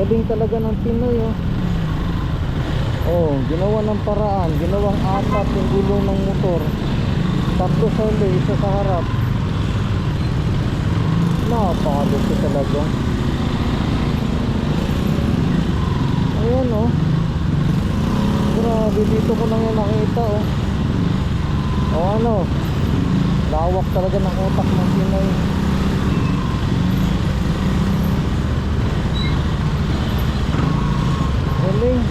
Galing talaga ng Pinoy oh. Oh, ginawa ng paraan, ginawang apat yung gulong ng motor. Tatlo sa uli, isa sa harap. Napakaluto talaga. Ayan oh. Grabe, dito ko lang yan nakita oh. O ano, lawak talaga ng utak ng Pinoy. Galing.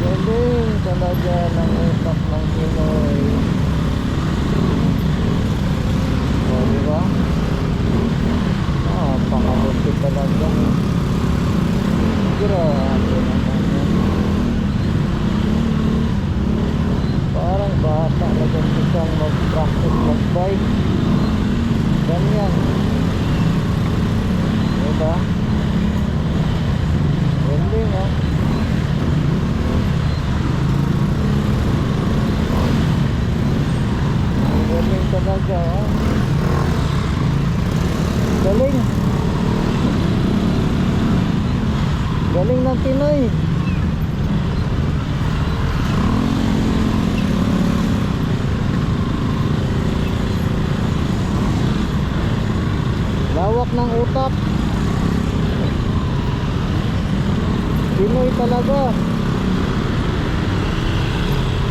Galing talaga ng utak ng Pinoy. O, di ba? Ah, pangaluti talaga. Grabe naman yan. Parang bata na ganito siyang mag-practice mag-bike. Ganyan. Diba? Galing ah. Ang Galing talaga ah. Galing. Galing ng Pinoy. Lawak ng utak. Pinoy talaga.